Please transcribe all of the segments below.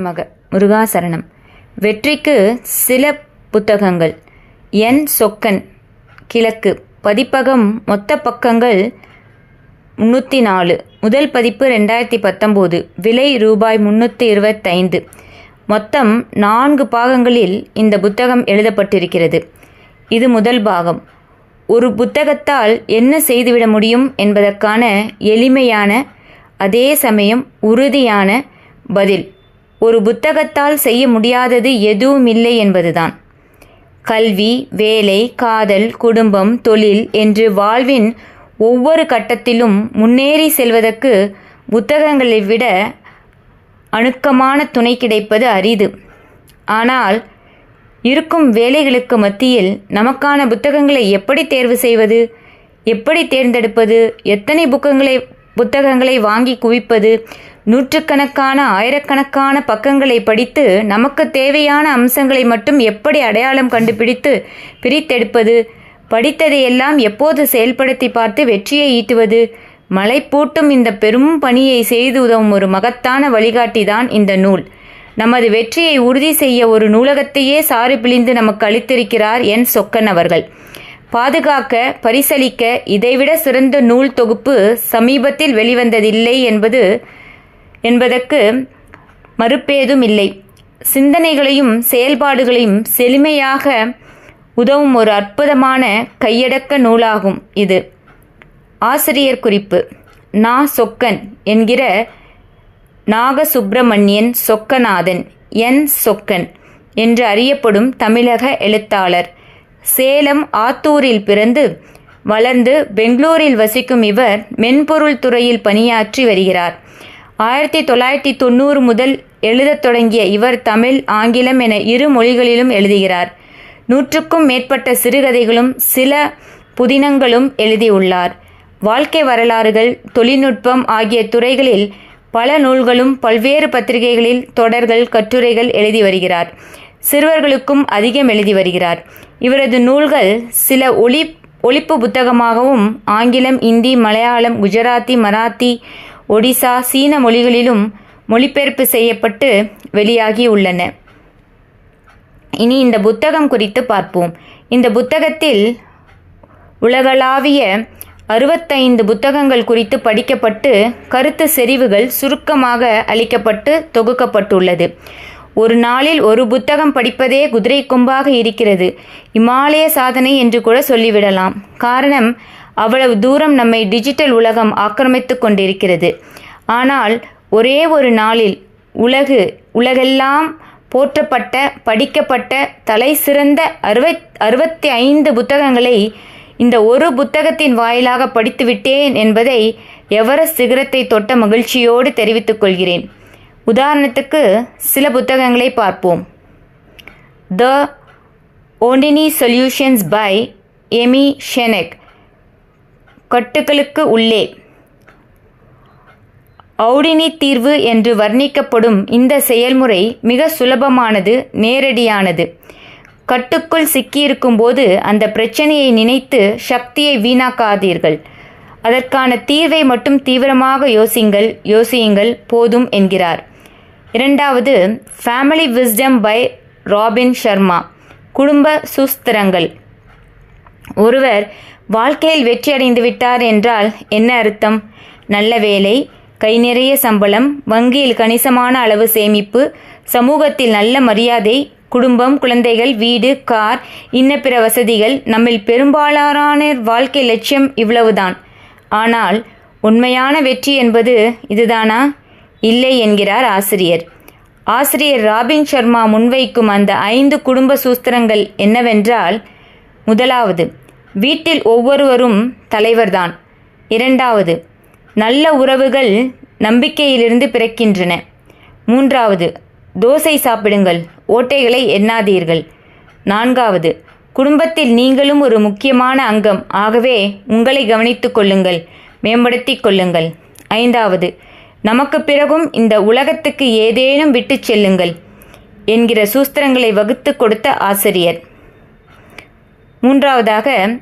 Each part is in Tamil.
மக. முருகாசரணம். வெற்றிக்கு சில புத்தகங்கள். என் சொக்கன். கிழக்கு. பதிப்பகம் மொத்த பக்கங்கள் முன்னூற்றி நாலு முதல் பதிப்பு ரெண்டாயிரத்தி பத்தொம்போது விலை ரூபாய் முன்னூற்றி இருபத்தைந்து மொத்தம் நான்கு பாகங்களில் இந்த புத்தகம் எழுதப்பட்டிருக்கிறது. இது முதல் பாகம். ஒரு புத்தகத்தால் என்ன செய்துவிட முடியும் என்பதற்கான எளிமையான அதே சமயம் உறுதியான பதில். ஒரு புத்தகத்தால் செய்ய முடியாதது எதுவும் இல்லை என்பதுதான். கல்வி வேலை காதல் குடும்பம் தொழில் என்று வாழ்வின் ஒவ்வொரு கட்டத்திலும் முன்னேறி செல்வதற்கு புத்தகங்களை விட அணுக்கமான துணை கிடைப்பது அரிது. ஆனால் இருக்கும் வேலைகளுக்கு மத்தியில் நமக்கான புத்தகங்களை எப்படி தேர்வு செய்வது எப்படி தேர்ந்தெடுப்பது எத்தனை புக்கங்களை புத்தகங்களை வாங்கி குவிப்பது நூற்றுக்கணக்கான ஆயிரக்கணக்கான பக்கங்களை படித்து நமக்கு தேவையான அம்சங்களை மட்டும் எப்படி அடையாளம் கண்டுபிடித்து பிரித்தெடுப்பது படித்ததையெல்லாம் எப்போது செயல்படுத்தி பார்த்து வெற்றியை ஈட்டுவது மலை பூட்டும் இந்த பெரும் பணியை செய்து உதவும் ஒரு மகத்தான வழிகாட்டிதான் இந்த நூல். நமது வெற்றியை உறுதி செய்ய ஒரு நூலகத்தையே சாறு பிழிந்து நமக்கு அளித்திருக்கிறார் என் சொக்கன் அவர்கள். பாதுகாக்க பரிசளிக்க இதைவிட சிறந்த நூல் தொகுப்பு சமீபத்தில் வெளிவந்ததில்லை என்பது என்பதற்கு மறுப்பேதும் இல்லை சிந்தனைகளையும் செயல்பாடுகளையும் செழுமையாக உதவும் ஒரு அற்புதமான கையடக்க நூலாகும் இது. ஆசிரியர் குறிப்பு. நா. சொக்கன் என்கிற நாகசுப்பிரமணியன் சொக்கநாதன் என். சொக்கன் என்று அறியப்படும் தமிழக எழுத்தாளர். சேலம் ஆத்தூரில் பிறந்து வளர்ந்து பெங்களூரில் வசிக்கும் இவர் மென்பொருள் துறையில் பணியாற்றி வருகிறார். ஆயிரத்தி தொள்ளாயிரத்தி தொண்ணூறு முதல் எழுதத் தொடங்கிய இவர் தமிழ் ஆங்கிலம் என இரு மொழிகளிலும் எழுதுகிறார். நூற்றுக்கும் மேற்பட்ட சிறுகதைகளும் சில புதினங்களும் எழுதியுள்ளார். வாழ்க்கை வரலாறுகள் தொழில்நுட்பம் ஆகிய துறைகளில் பல நூல்களும் பல்வேறு பத்திரிகைகளில் தொடர்கள் கட்டுரைகள் எழுதி வருகிறார். சிறுவர்களுக்கும் அதிகம் எழுதி வருகிறார். இவரது நூல்கள் சில ஒளி ஒழிப்பு புத்தகமாகவும் ஆங்கிலம் இந்தி மலையாளம் குஜராத்தி மராத்தி ஒடிசா சீன மொழிகளிலும் மொழிபெயர்ப்பு செய்யப்பட்டு வெளியாகி உள்ளன. இனி இந்த புத்தகம் குறித்து பார்ப்போம். இந்த புத்தகத்தில் உலகளாவிய அறுபத்தைந்து புத்தகங்கள் குறித்து படிக்கப்பட்டு கருத்து செறிவுகள் சுருக்கமாக அளிக்கப்பட்டு தொகுக்கப்பட்டுள்ளது. ஒரு நாளில் ஒரு புத்தகம் படிப்பதே குதிரை கொம்பாக இருக்கிறது. இமாலய சாதனை என்று கூட சொல்லிவிடலாம். காரணம் அவ்வளவு தூரம் நம்மை டிஜிட்டல் உலகம் ஆக்கிரமித்து கொண்டிருக்கிறது. ஆனால் ஒரே ஒரு நாளில் உலகு உலகெல்லாம் போற்றப்பட்ட படிக்கப்பட்ட தலை சிறந்த அறுபத் அறுபத்தி ஐந்து புத்தகங்களை இந்த ஒரு புத்தகத்தின் வாயிலாக படித்துவிட்டேன் என்பதை எவரஸ்ட் சிகரத்தை தொட்ட மகிழ்ச்சியோடு தெரிவித்துக் கொள்கிறேன். உதாரணத்துக்கு சில புத்தகங்களை பார்ப்போம். The Houdini solutions by Amy Shenk கட்டுகளுக்கு உள்ளே. ஔடினி தீர்வு என்று வர்ணிக்கப்படும் இந்த செயல்முறை மிக சுலபமானது நேரடியானது. கட்டுக்குள் சிக்கியிருக்கும் போது அந்த பிரச்சனையை நினைத்து சக்தியை வீணாக்காதீர்கள். அதற்கான தீர்வை மட்டும் தீவிரமாக யோசிங்கள் யோசியுங்கள் போதும் என்கிறார். இரண்டாவது family wisdom by Robin Sharma குடும்ப சூஸ்திரங்கள். ஒருவர் வாழ்க்கையில் வெற்றியடைந்து விட்டார் என்றால் என்ன அர்த்தம்? நல்ல வேலை கை நிறைய சம்பளம் வங்கியில் கணிசமான அளவு சேமிப்பு சமூகத்தில் நல்ல மரியாதை குடும்பம் குழந்தைகள் வீடு கார் இன்ன பிற வசதிகள் நம்மில் பெரும்பாலான வாழ்க்கை லட்சியம் இவ்வளவுதான். ஆனால் உண்மையான வெற்றி என்பது இதுதானா? இல்லை என்கிறார் ஆசிரியர். ஆசிரியர் ராபின் சர்மா முன்வைக்கும் அந்த ஐந்து குடும்ப சூஸ்திரங்கள் என்னவென்றால் முதலாவது வீட்டில் ஒவ்வொருவரும் தலைவர்தான். இரண்டாவது நல்ல உறவுகள் நம்பிக்கையிலிருந்து பிறக்கின்றன. மூன்றாவது தோசை சாப்பிடுங்கள் ஓட்டைகளை எண்ணாதீர்கள். நான்காவது குடும்பத்தில் நீங்களும் ஒரு முக்கியமான அங்கம். ஆகவே உங்களை கவனித்துக் கொள்ளுங்கள் மேம்படுத்திக் கொள்ளுங்கள். ஐந்தாவது நமக்கு பிறகும் இந்த உலகத்துக்கு ஏதேனும் விட்டு செல்லுங்கள் என்கிற சூஸ்திரங்களை வகுத்து கொடுத்த ஆசிரியர். மூன்றாவதாக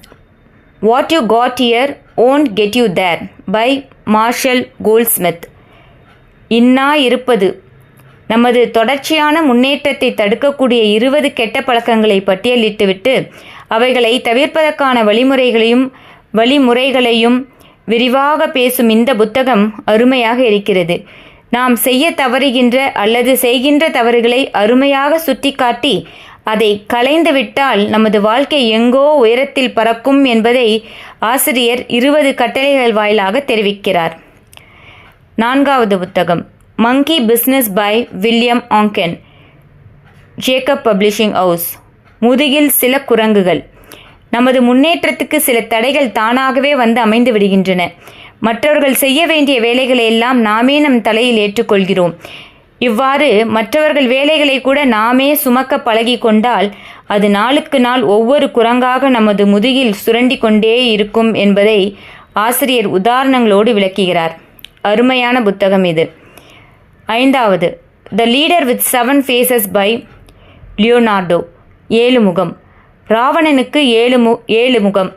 what you got here won't get you there by Marshall Goldsmith இன்னா இருப்பது நமது தொடர்ச்சியான முன்னேற்றத்தை தடுக்கக்கூடிய இருபது கெட்ட பழக்கங்களை பட்டியலிட்டுவிட்டு அவைகளை தவிர்ப்பதற்கான வழிமுறைகளையும் வழிமுறைகளையும் விரிவாக பேசும் இந்த புத்தகம் அருமையாக இருக்கிறது. நாம் செய்ய தவறுகின்ற அல்லது செய்கின்ற தவறுகளை அருமையாக சுட்டிக்காட்டி அதை கலைந்துவிட்டால் நமது வாழ்க்கை எங்கோ உயரத்தில் பறக்கும் என்பதை ஆசிரியர் இருபது கட்டளைகள் வாயிலாக தெரிவிக்கிறார். நான்காவது புத்தகம் monkey business by William Oncken Jacob publishing house முதுகில் சில குரங்குகள். நமது முன்னேற்றத்துக்கு சில தடைகள் தானாகவே வந்து அமைந்து விடுகின்றன. மற்றவர்கள் செய்ய வேண்டிய வேலைகளை எல்லாம் நாமே நம் தலையில் ஏற்றுக்கொள்கிறோம். இவ்வாறு மற்றவர்கள் வேலைகளை கூட நாமே சுமக்க பழகி கொண்டால் அது நாளுக்கு நாள் ஒவ்வொரு குரங்காக நமது முதுகில் சுரண்டி கொண்டே இருக்கும் என்பதை ஆசிரியர் உதாரணங்களோடு விளக்குகிறார். அருமையான புத்தகம் இது. ஐந்தாவது the leader with seven faces by Leonardo ஏழு முகம் ராவணனுக்கு ஏழு மு ஏழு முகம்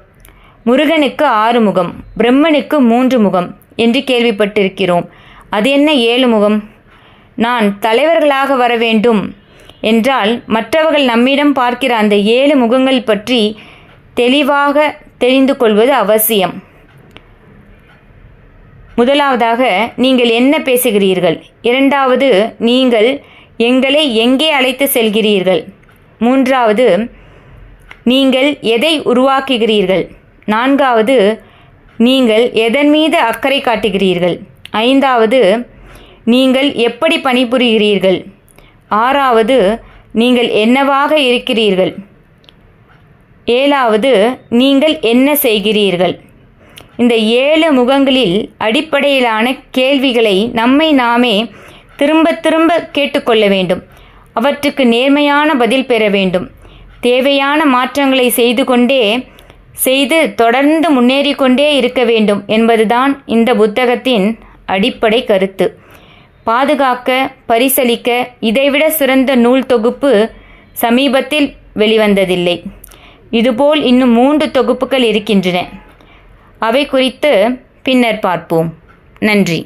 முருகனுக்கு ஆறு முகம் பிரம்மனுக்கு மூன்று முகம் என்று கேள்விப்பட்டிருக்கிறோம். அது என்ன ஏழு முகம்? நான் தலைவர்களாக வர வேண்டும் என்றால் மற்றவர்கள் நம்மிடம் பார்க்கிற அந்த ஏழு முகங்கள் பற்றி தெளிவாக தெரிந்து கொள்வது அவசியம். முதலாவதாக நீங்கள் என்ன பேசுகிறீர்கள்? இரண்டாவது நீங்கள் எங்களை எங்கே அழைத்து செல்கிறீர்கள்? மூன்றாவது நீங்கள் எதை உருவாக்குகிறீர்கள்? நான்காவது நீங்கள் எதன் மீது அக்கறை காட்டுகிறீர்கள்? ஐந்தாவது நீங்கள் எப்படி பணிபுரிகிறீர்கள்? ஆறாவது நீங்கள் என்னவாக இருக்கிறீர்கள்? ஏழாவது நீங்கள் என்ன செய்கிறீர்கள்? இந்த ஏழு முகங்களில் அடிப்படையிலான கேள்விகளை நம்மை நாமே திரும்ப திரும்ப கேட்டுக்கொள்ள வேண்டும். அவற்றுக்கு நேர்மையான பதில் பெற வேண்டும். தேவையான மாற்றங்களை செய்து கொண்டே செய்து தொடர்ந்து முன்னேறி கொண்டே இருக்க வேண்டும் என்பதுதான் இந்த புத்தகத்தின் அடிப்படை கருத்து. பாதுகாக்க பரிசளிக்க இதைவிட சிறந்த நூல் தொகுப்பு சமீபத்தில் வெளிவந்ததில்லை. இதுபோல் இன்னும் மூன்று தொகுப்புகள் இருக்கின்றன. அவை குறித்து பின்னர் பார்ப்போம். நன்றி.